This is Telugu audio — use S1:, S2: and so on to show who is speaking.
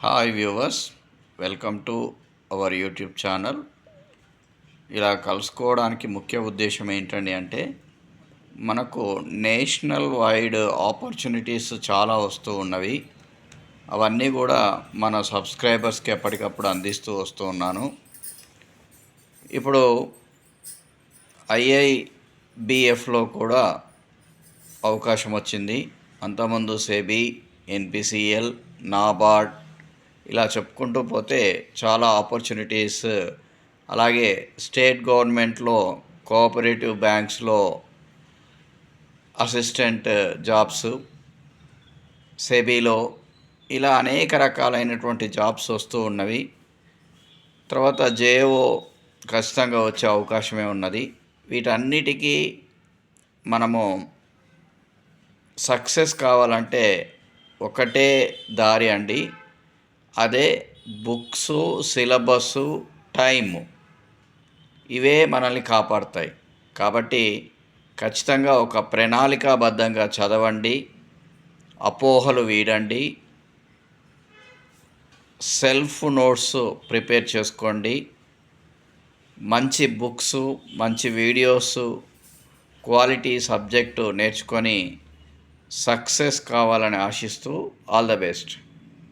S1: Hi viewers welcome to our YouTube channel ఇలా కలుసుకోవడానికి ముఖ్య ఉద్దేశం ఏంటండి అంటే మనకు నేషనల్ వైడ్ ఆపర్చునిటీస్ చాలా వస్తూ ఉన్నవి. అవన్నీ కూడా మన సబ్స్క్రైబర్స్కి ఎప్పటికప్పుడు అందిస్తూ వస్తూ ఉన్నాను. ఇప్పుడు ఐఐబిఎఫ్లో కూడా అవకాశం వచ్చింది. అంతకుముందు సెబీ ఎన్పిసిఎల్ నాబార్డ్ ఇలా చెప్పుకుంటూ పోతే చాలా ఆపర్చునిటీస్ అలాగే స్టేట్ గవర్నమెంట్లో కోఆపరేటివ్ బ్యాంక్స్లో అసిస్టెంట్ జాబ్స్ సెబీలో ఇలా అనేక రకాలైనటువంటి జాబ్స్ వస్తూ ఉన్నవి. తర్వాత జేఓ ఖచ్చితంగా వచ్చే అవకాశమే ఉన్నది. వీటన్నిటికీ మనము సక్సెస్ కావాలంటే ఒకటే దారి అండి. అదే బుక్స్ సిలబస్సు టైము. ఇవే మనల్ని కాపాడతాయి. కాబట్టి ఖచ్చితంగా ఒక ప్రణాళికాబద్ధంగా చదవండి అపోహలు వీడండి సెల్ఫ్ నోట్స్ ప్రిపేర్ చేసుకోండి మంచి బుక్స్ మంచి వీడియోస్ క్వాలిటీ సబ్జెక్టు నేర్చుకొని సక్సెస్ కావాలని ఆశిస్తూ ఆల్ ద బెస్ట్.